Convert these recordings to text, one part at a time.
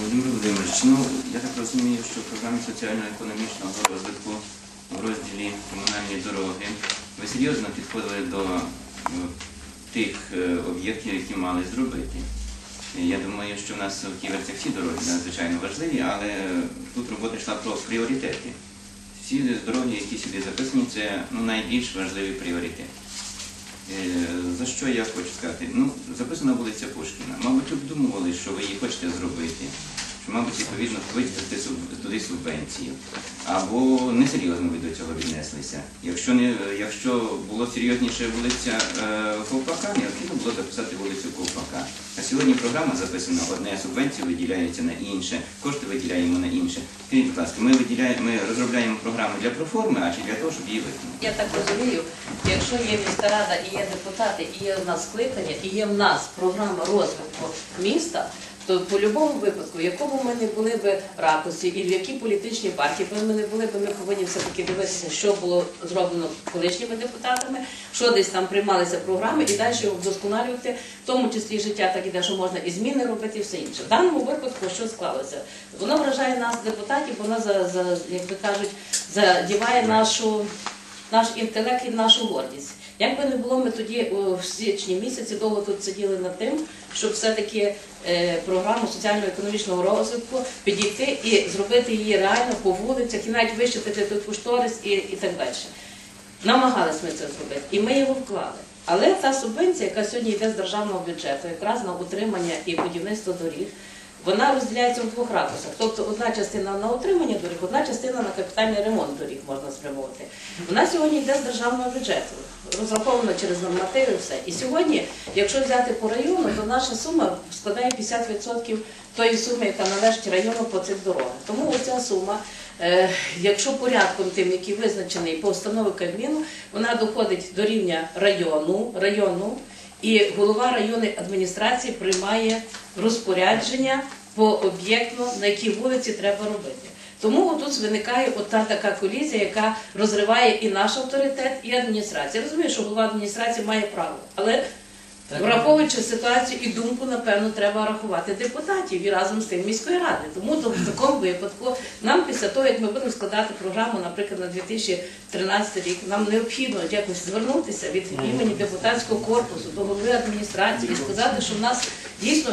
Володимир Володимирович, ну я так розумію, що в програмі соціально-економічного розвитку в розділі комунальні дороги ви серйозно підходили до е, тих е, об'єктів, які мали зробити. Я думаю, що в нас в Ківерцях всі дороги надзвичайно важливі, але е, тут робота йшла про пріоритети. Всі дороги, які сюди записані, це ну, найбільш важливий пріоритет. Е, За що я хочу сказати? Ну, записана вулиця Пушкіна. Мабуть, обдумували, що ви її хочете зробити, що, мабуть, відповідно виділити туди субвенцію. Або несерйозно ви до цього віднеслися. Якщо не якщо було серйозніше вулиця е, Ковпака, необхідно було записати вулицю Ковпака. Сьогодні програма записана одне, субвенція виділяється на інше, кошти виділяємо на інше. Скажіть, будь ласка, ми виділяємо, ми розробляємо програму для проформи, а чи для того, щоб її виконати? Я так розумію, якщо є міська рада і є депутати, і є в нас скликання, і є в нас програма розвитку міста, то в будь-якому випадку, в якому ми не були б ракурсі, і в якій політичній партії ми не були б, ми повинні все-таки дивитися, що було зроблено колишніми депутатами, що десь там приймалися програми, і далі вдосконалювати, в тому числі життя так іде, що можна і зміни робити, і все інше. В даному випадку що склалося? Воно вражає нас, депутатів, воно за, за як би кажуть, задіває нашу наш інтелект і нашу гордість. Як би не було, ми тоді в січні місяці довго тут сиділи над тим, щоб все-таки е, програму соціально-економічного розвитку підійти і зробити її реально по вулицях, і навіть вищитити той кошторис і, і так далі. Намагались ми це зробити, і ми його вклали. Але та субвенція, яка сьогодні йде з державного бюджету, якраз на утримання і будівництво доріг, вона розділяється в двох ракурсах. Тобто одна частина на утримання доріг, одна частина на капітальний ремонт доріг можна спрямовувати. Вона сьогодні йде з державного бюджету, розрахована через нормативи все. І сьогодні, якщо взяти по району, то наша сума складає 50% тої суми, яка належить району по цих дорогах. Тому оця сума, е, якщо порядком тим, який визначений по установі Кабміну, вона доходить до рівня району, району і голова районної адміністрації приймає розпорядження по об'єкту, на якій вулиці треба робити. Тому тут виникає ота така колізія, яка розриває і наш авторитет, і адміністрація. Я розумію, що голова адміністрації має право, але враховуючи ситуацію і думку, напевно, треба рахувати депутатів і разом з тим міської ради. Тому то в такому випадку нам після того, як ми будемо складати програму, наприклад, на 2013 рік, нам необхідно якось звернутися від імені депутатського корпусу до голови адміністрації і сказати, що в нас дійсно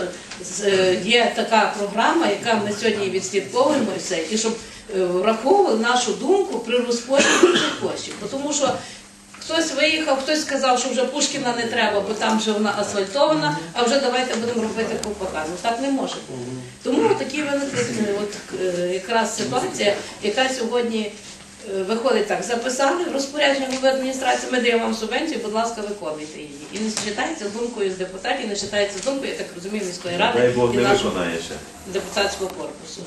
е, є така програма, яка ми сьогодні відслідковуємо і все, і щоб е, враховували нашу думку при розподілі коштів. Тому що Хтось виїхав, хтось сказав, що вже Пушкіна не треба, бо там вже вона асфальтована, а вже давайте будемо робити ковпака. Ну так не може бути. Тому такі виникли от, е, якраз ситуація, яка сьогодні е, виходить так. Записали розпорядження голови адміністрації, ми даємо вам субвенцію, будь ласка, виконуйте її. І не читається думкою з депутатів, не читається думкою, я так розумію, міської ради Дай Бог і не нашого виконає ще. депутатського корпусу.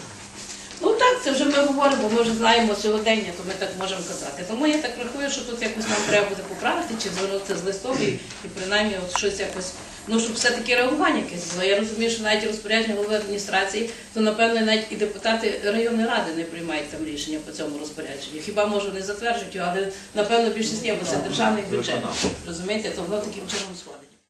Так, це вже ми говоримо, ми вже знаємо сьогодення, то ми так можемо казати. Тому я так рахую, що тут якось нам треба буде поправити чи звернутися з листом і, і принаймні от щось якось, ну щоб все-таки реагування якесь було. Я розумію, що навіть розпорядження голови адміністрації, то напевно навіть і депутати районної ради не приймають там рішення по цьому розпорядженню. Хіба може не затверджують його, але напевно більшість є, бо це державний бюджет. Розумієте, то воно таким чином сходить.